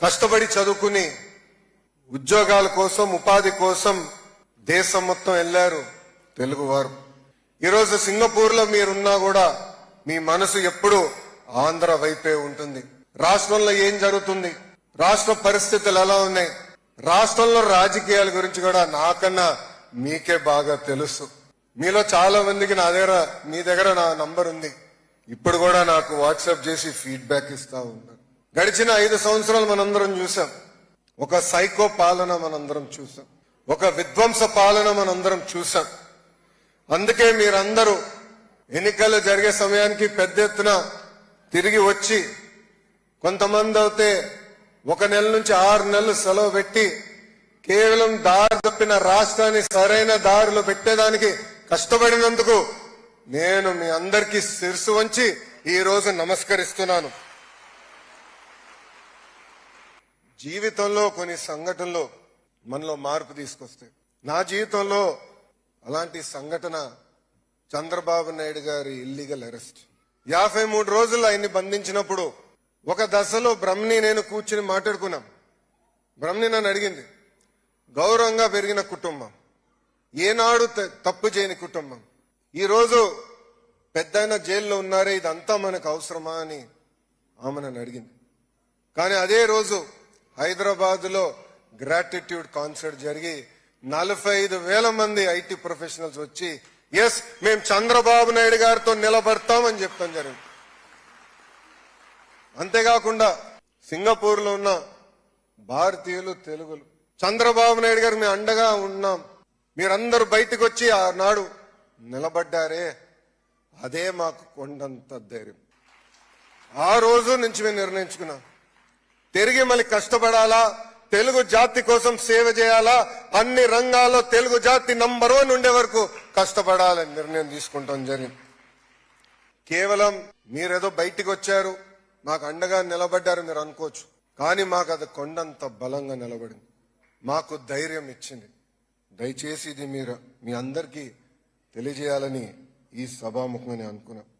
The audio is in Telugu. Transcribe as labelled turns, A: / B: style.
A: కష్టపడి చదువుకుని ఉద్యోగాల కోసం ఉపాధి కోసం దేశం మొత్తం వెళ్ళారు తెలుగువారు ఈరోజు సింగపూర్లో మీరున్నా కూడా మీ మనసు ఎప్పుడూ ఆంధ్ర వైపే ఉంటుంది. రాష్ట్రంలో ఏం జరుగుతుంది? రాష్ట్ర పరిస్థితులు ఎలా ఉన్నాయి? రాష్ట్రంలో రాజకీయాల గురించి కూడా నాకన్నా మీకే బాగా తెలుసు. మీలో చాలా మందికి నా దగ్గర మీ దగ్గర నా నంబర్ ఉంది. ఇప్పుడు కూడా నాకు వాట్సాప్ చేసి ఫీడ్బ్యాక్ ఇస్తా ఉన్నారు. గడిచిన ఐదు సంవత్సరాలు మనందరం చూసాం ఒక సైకో పాలన మనందరం చూసాం ఒక విధ్వంస పాలన మనందరం చూసాం అందుకే మీరందరూ ఎన్నికలు జరిగే సమయానికి పెద్ద ఎత్తున తిరిగి వచ్చి కొంతమంది అయితే ఒక నెల నుంచి ఆరు నెలలు సెలవు పెట్టి కేవలం దారి తప్పిన రాష్ట్రాన్ని సరైన దారిలో పెట్టేదానికి కష్టపడినందుకు నేను మీ అందరికీ శిరసు వంచి ఈ రోజు నమస్కరిస్తున్నాను. జీవితంలో కొన్ని సంఘటనలు మనలో మార్పు తీసుకొస్తాయి. నా జీవితంలో అలాంటి సంఘటన చంద్రబాబు నాయుడు గారి ఇల్లీగల్ అరెస్ట్ యాభై మూడు రోజులు ఆయన్ని బంధించినప్పుడు ఒక దశలో బ్రహ్మని నేను కూర్చుని మాట్లాడుకున్నాం. బ్రహ్మని నన్ను అడిగింది గౌరవంగా పెరిగిన కుటుంబం ఏనాడు త- తప్పు చేయని కుటుంబం ఈరోజు పెద్దయిన జైల్లో ఉన్నారే ఇదంతా మనకు అవసరమా? అని ఆమె నన్ను అడిగింది. కానీ అదే రోజు హైదరాబాద్లో గ్రాటిట్యూడ్ కాన్సర్ట్ జరిగి నలభై ఐదు వేల మంది ఐటీ ప్రొఫెషనల్స్ వచ్చి ఎస్ మేము చంద్రబాబు నాయుడు గారితో నిలబడతామని చెప్తాం జరిగింది. అంతేకాకుండా సింగపూర్లో ఉన్న భారతీయులు తెలుగులు చంద్రబాబు నాయుడు గారు మేము అండగా ఉన్నాం. మీరందరూ బయటకు వచ్చి ఆనాడు నిలబడ్డారే. అదే మాకు కొండంత ధైర్యం. ఆ రోజు నుంచి మేము నిర్ణయించుకున్నాం. తిరిగి మళ్ళీ కష్టపడాలా? తెలుగు జాతి కోసం సేవ చేయాలా? అన్ని రంగాల్లో తెలుగు జాతి నంబర్ వన్ ఉండే వరకు కష్టపడాలని నిర్ణయం తీసుకుంటాం జరిగింది కేవలం మీరేదో బయటికి వచ్చారు మాకు అండగా నిలబడ్డారు మీరు అనుకోవచ్చు. కానీ మాకు అది కొండంత బలంగా నిలబడింది. మాకు ధైర్యం ఇచ్చింది. దయచేసి ఇది మీరు మీ అందరికీ తెలియజేయాలని ఈ సభాముఖంగా నేను